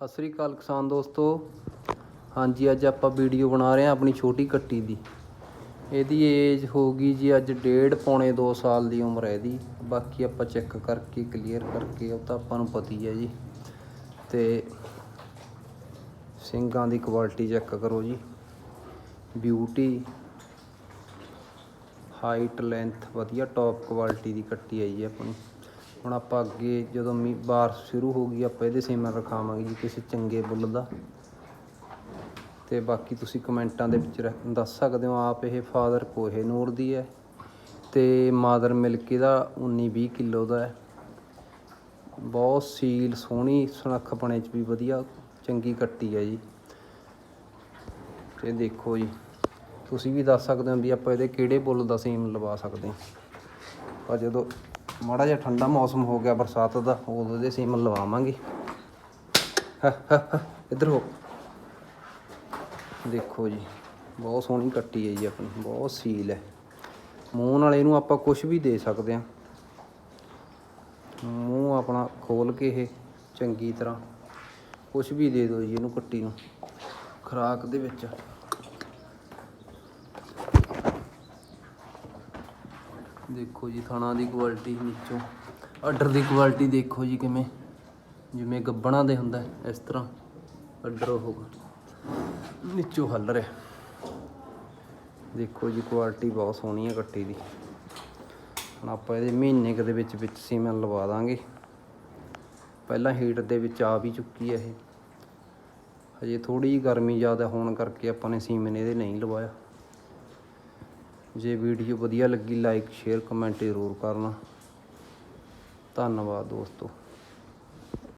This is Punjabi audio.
ਸਤਿ ਸ੍ਰੀ ਅਕਾਲ ਕਿਸਾਨ ਦੋਸਤੋ। ਹਾਂਜੀ, ਅੱਜ ਆਪਾਂ ਵੀਡੀਓ ਬਣਾ ਰਹੇ ਹਾਂ ਆਪਣੀ ਛੋਟੀ ਕੱਟੀ ਦੀ। ਇਹਦੀ ਏਜ ਹੋਗੀ ਜੀ ਅੱਜ ਡੇਢ, ਪੌਣੇ 2 ਸਾਲ ਦੀ ਉਮਰ ਹੈ ਇਹਦੀ। ਬਾਕੀ ਆਪਾਂ ਚੈੱਕ ਕਰਕੇ ਕਲੀਅਰ ਕਰਕੇ, ਉਹ ਤਾਂ ਆਪਾਂ ਨੂੰ ਪਤੀ ਹੈ ਜੀ। ਤੇ ਸਿੰਗਾਂ ਦੀ ਕੁਆਲਿਟੀ ਚੈੱਕ ਕਰੋ ਜੀ। ਬਿਊਟੀ ਹਾਈਟ ਲੈਂਥ ਵਧੀਆ ਟੌਪ ਕੁਆਲਿਟੀ ਦੀ ਕੱਟੀ ਹੈ ਜੀ ਆਪਣੀ। ਹੁਣ ਆਪਾਂ ਅੱਗੇ ਜਦੋਂ ਮੀਂਹ ਬਾਰਿਸ਼ ਸ਼ੁਰੂ ਹੋ ਗਈ, ਆਪਾਂ ਇਹਦੇ ਸੀਮਨ ਰਖਾਵਾਂਗੇ ਜੀ ਕਿਸੇ ਚੰਗੇ ਬੁੱਲ ਦਾ। ਤੇ ਬਾਕੀ ਤੁਸੀਂ ਕਮੈਂਟਾਂ ਦੇ ਵਿੱਚ ਰੱਖ- ਦੱਸ ਸਕਦੇ ਹੋ, ਆਪ ਇਹ ਫਾਦਰ ਕੋਹੇ ਨੂਰ ਦੀ ਹੈ ਤੇ ਮਾਦਰ ਮਿਲਕ ਦਾ 19 20 ਕਿਲੋ ਦਾ ਹੈ। ਬਹੁਤ ਸੀਲ, ਸੋਹਣੀ ਸੁਨੱਖਪਣੇ ਚ ਵੀ ਵਧੀਆ, ਚੰਗੀ ਕੱਟੀ ਹੈ ਜੀ। ਤੇ ਦੇਖੋ ਜੀ, ਤੁਸੀਂ ਵੀ ਦੱਸ ਸਕਦੇ ਹੋ ਵੀ ਆਪਾਂ ਇਹਦੇ ਕਿਹੜੇ ਬੁੱਲ ਦਾ ਸੀਮ ਲਵਾ ਸਕਦੇ ਹਾਂ। ਪਰ ਜਦੋਂ ਮਾੜਾ ਜਿਹਾ ਠੰਡਾ ਮੌਸਮ ਹੋ ਗਿਆ ਬਰਸਾਤ ਦਾ, ਉਦੋਂ ਇਹਦੇ ਸੀਮ ਲਵਾਵਾਂਗੇ। ਇੱਧਰ ਹੋ। ਦੇਖੋ ਜੀ, ਬਹੁਤ ਸੋਹਣੀ ਕੱਟੀ ਹੈ ਜੀ ਆਪਣੀ, ਬਹੁਤ ਸੀਲ ਹੈ। ਮੂੰਹ ਨਾਲ ਇਹਨੂੰ ਆਪਾਂ ਕੁਝ ਵੀ ਦੇ ਸਕਦੇ ਹਾਂ। ਮੂੰਹ ਆਪਣਾ ਖੋਲ ਕੇ ਇਹ ਚੰਗੀ ਤਰ੍ਹਾਂ ਕੁਝ ਵੀ ਦੇ ਦਿਓ ਜੀ ਇਹਨੂੰ ਕੱਟੀ ਨੂੰ, ਖੁਰਾਕ ਦੇ ਵਿੱਚ। ਦੇਖੋ ਜੀ, ਥਣਾ ਦੀ ਕੁਆਲਿਟੀ ਨੀਚੋਂ। ਆਰਡਰ ਦੀ ਕੁਆਲਿਟੀ ਦੇਖੋ ਜੀ ਕਿਵੇਂ। ਜਿਵੇਂ ਗੱਬਣਾ ਦੇ ਹੁੰਦਾ, ਇਸ ਤਰ੍ਹਾਂ ਆਰਡਰ ਹੋਗਾ ਨੀਚੋਂ ਹੱਲ ਰਿਹਾ। ਦੇਖੋ ਜੀ ਕੁਆਲਿਟੀ ਬਹੁਤ ਸੋਹਣੀ ਹੈ ਕੱਟੀ ਦੀ। ਹੁਣ ਆਪਾਂ ਇਹਦੇ ਮਹੀਨੇ ਕੁ ਦੇ ਵਿੱਚ ਵਿੱਚ ਸੀਮਨ ਲਵਾ ਦਾਂਗੇ। ਪਹਿਲਾਂ ਹੀਟ ਦੇ ਵਿੱਚ ਆ ਵੀ ਚੁੱਕੀ ਹੈ ਇਹ। ਹਜੇ ਥੋੜੀ ਜਿਹੀ ਗਰਮੀ ਜ਼ਿਆਦਾ ਹੋਣ ਕਰਕੇ ਆਪਾਂ ਨੇ ਸੀਮਨ ਇਹਦੇ ਨਹੀਂ ਲਵਾਇਆ। ਜੇ ਵੀਡੀਓ ਵਧੀਆ ਲੱਗੀ ਲਾਈਕ ਸ਼ੇਅਰ ਕਮੈਂਟ ਜ਼ਰੂਰ ਕਰਨਾ। ਧੰਨਵਾਦ ਦੋਸਤੋ।